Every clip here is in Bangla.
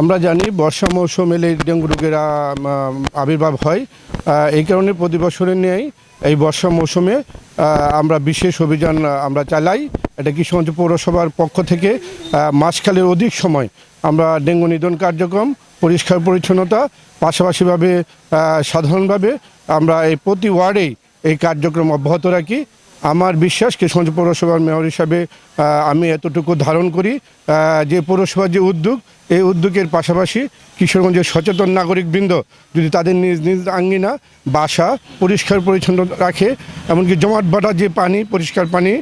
আমরা জানি বর্ষা মৌসুম ডেঙ্গু রোগের আবির্ভাব হয়। এই কারণে প্রতি বছরের নেই এই বর্ষা মৌসুমে আমরা বিশেষ অভিযান আমরা চালাই। এটা কিশোরগঞ্জ পৌরসভার পক্ষ থেকে আহ, মাসখালের অধিক সময় আমরা ডেঙ্গু নিধন কার্যক্রম পরিষ্কার পরিচ্ছন্নতা পাশাপাশিভাবে সাধারণভাবে আমরা এই প্রতি ওয়ার্ডেই এই কার্যক্রম অব্যাহত রাখি। আমার বিশ্বাস কিশোরগঞ্জ পৌরসভার মেয়র হিসাবে আমি এতটুকু ধারণ করি যে পৌরসভার যে উদ্যোগ, এই উদ্যোগের পাশাপাশি কিশোরগঞ্জের সচেতন নাগরিকবৃন্দ যদি তাদের নিজ নিজ আঙ্গিনা, বাসা পরিষ্কার পরিচ্ছন্ন রাখে, এমনকি জমাট বাটা যে পানি, পরিষ্কার পানি,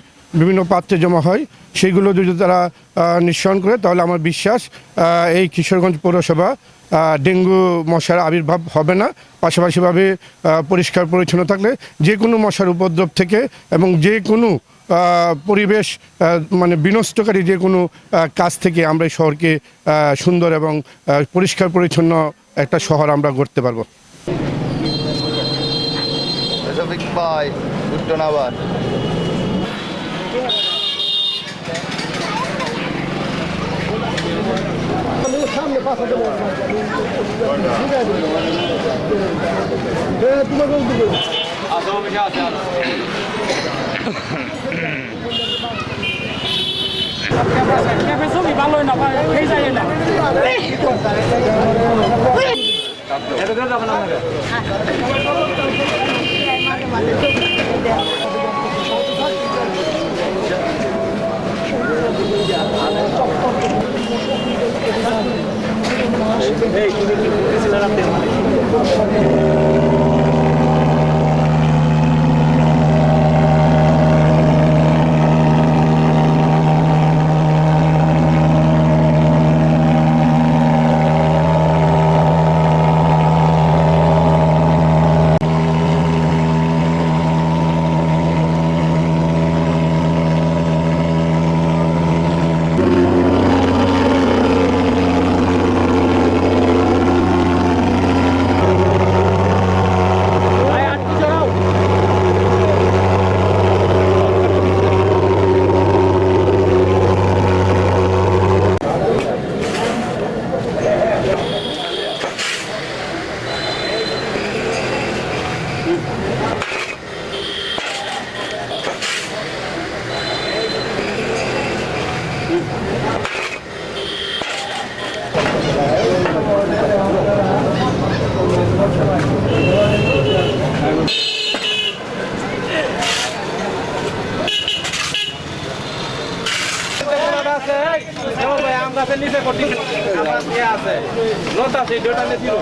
বিভিন্ন পাত্রে জমা হয় সেইগুলো যদি তারা নিঃসরণ করে, তাহলে আমার বিশ্বাস এই কিশোরগঞ্জ পৌরসভা ডেঙ্গু মশার আবির্ভাব হবে না। পাশাপাশিভাবে পরিষ্কার পরিচ্ছন্ন থাকলে যে কোনো মশার উপদ্রব থেকে এবং যে কোনো পরিবেশ মানে বিনষ্টকারী যে কোনো কাজ থেকে আমরা এই শহরকে সুন্দর এবং পরিষ্কার পরিচ্ছন্ন একটা শহর আমরা গড়তে পারব। শফিক ভাই উঠতো না আবার ক্যাফে ছবি ভালোই না খেয়ে যায় না এই তুমি কি করতেছিলেন আপনি আছে? ভাই আমরা আছে নিচে করছি আমরা ইয়ে আছে। নোট আছে দুটা নিয়ে দিল।